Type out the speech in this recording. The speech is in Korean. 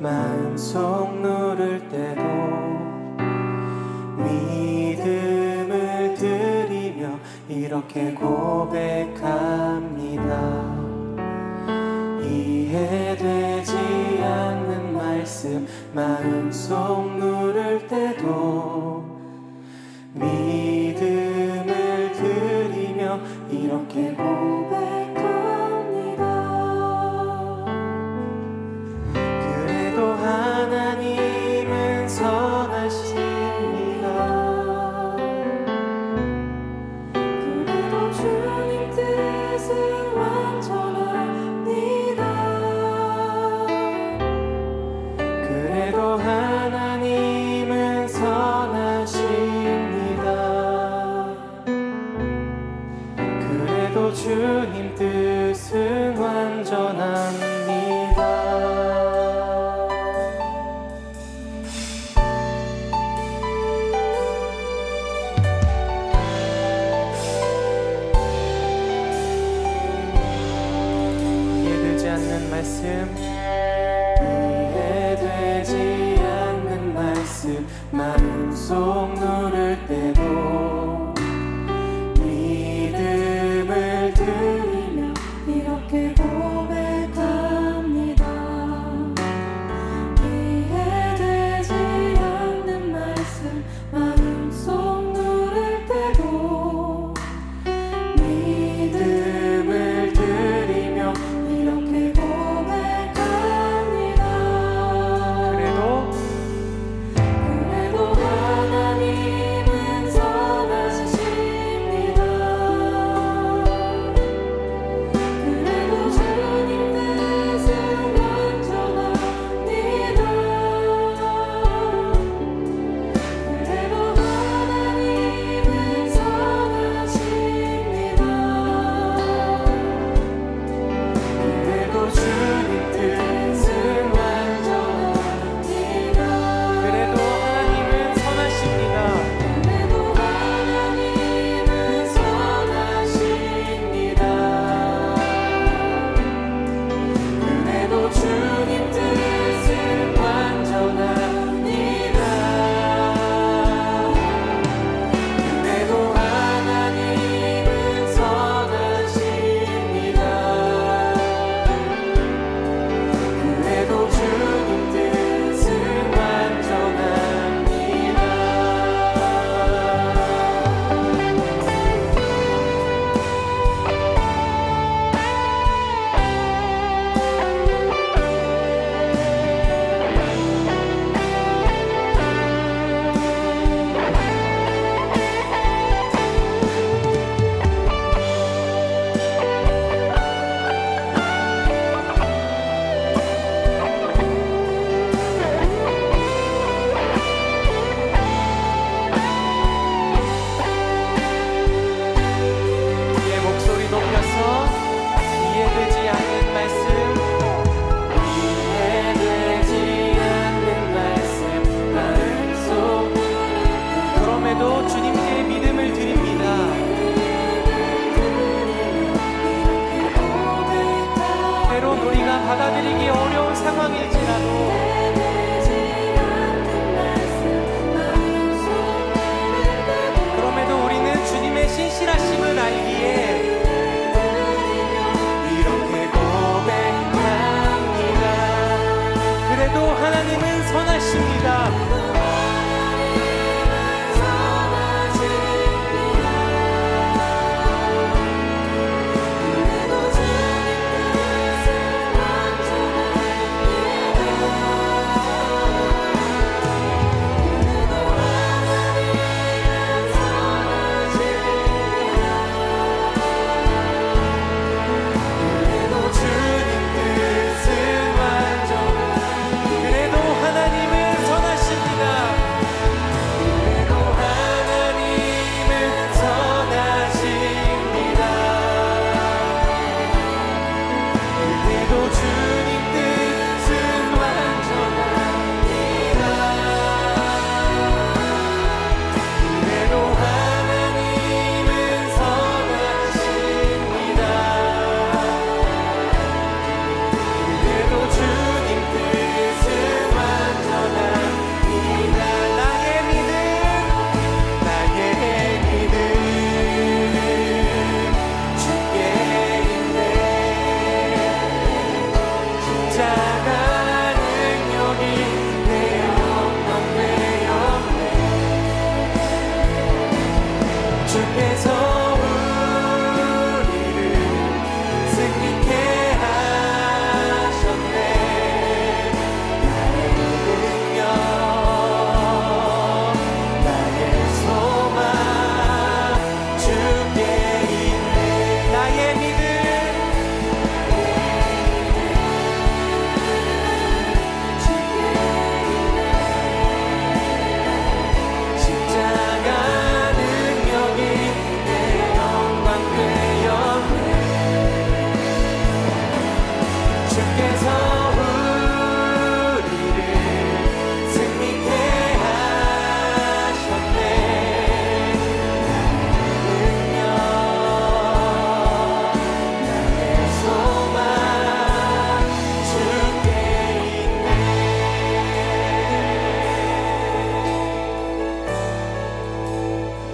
마음속 누를 때도 믿음을 드리며 이렇게 고백합니다. 이해되지 않는 말씀 마음속 누를 때도 믿 주님 뜻은 완전합니다. 이해되지 않는 말씀 이해되지 않는 말씀 마음속